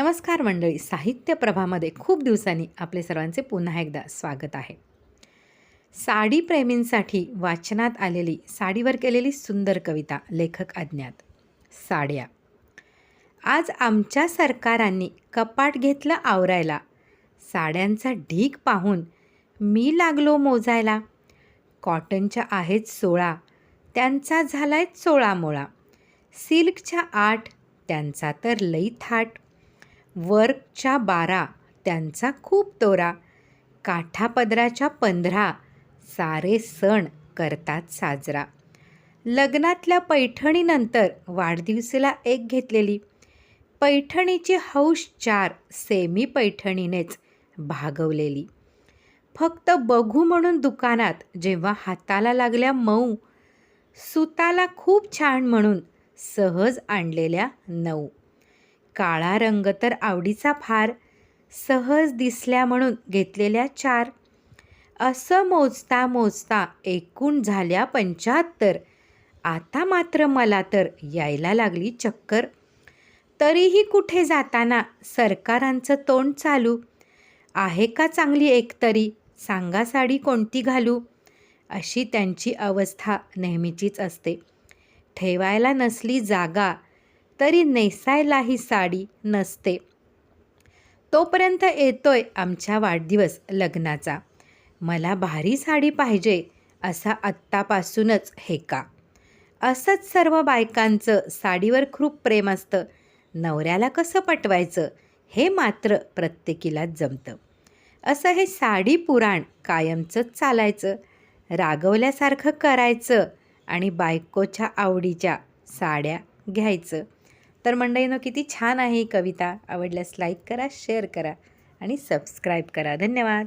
नमस्कार मंडळी. साहित्य प्रभामध्ये खूप दिवसांनी आपले सर्वांचे पुन्हा एकदा स्वागत आहे. साडी प्रेमींसाठी वाचनात आलेली साडीवर केलेली सुंदर कविता लेखक अज्ञात. साड्या. आज आमच्या सरकारांनी कपाट घेतलं आवरायला. साड्यांचा ढीक पाहून मी लागलो मोजायला. कॉटनच्या आहेत सोळा त्यांचा झालाय सोळा मोळा. सिल्कच्या आठ त्यांचा तर लई थाट. वर्कच्या बारा त्यांचा खूप तोरा. काठापदराच्या पंधरा सारे सण करतात साजरा. लग्नातल्या पैठणीनंतर वाढदिवसाला एक घेतलेली. पैठणीची हौश चार सेमी पैठणीनेच भागवलेली. फक्त बघू म्हणून दुकानात जेव्हा हाताला लागल्या मऊ सुताला खूप छान म्हणून सहज आणलेल्या नऊ. काळा रंग तर आवडीचा फार. सहज दिसल्या म्हणून घेतलेल्या चार. असं मोजता मोजता एकूण झाल्या पंच्याहत्तर. आता मात्र मला तर यायला लागली चक्कर. तरीही कुठे जाताना सरकारांचं तोंड चालू? आहे का चांगली एकतरी? सांगा साडी कोणती घालू? अशी त्यांची अवस्था नेहमीचीच असते. ठेवायला नसली जागा तरी नेसायलाही साडी नसते. तोपर्यंत येतोय आमच्या वाढदिवस लग्नाचा. मला भारी साडी पाहिजे असा आत्तापासूनच हेका. असंच सर्व बायकांचं साडीवर खूप प्रेम असतं. नवऱ्याला कसं पटवायचं? हे मात्र प्रत्येकीलाच जमतं. असं हे साडी पुराण कायमचंच चालायचं. रागवल्यासारखं करायचं आणि बायकोच्या आवडीच्या साड्या घ्यायचं. तर मंडळीनं किती छान आहे ही कविता. आवडल्यास लाईक करा शेअर करा आणि सबस्क्राईब करा. धन्यवाद.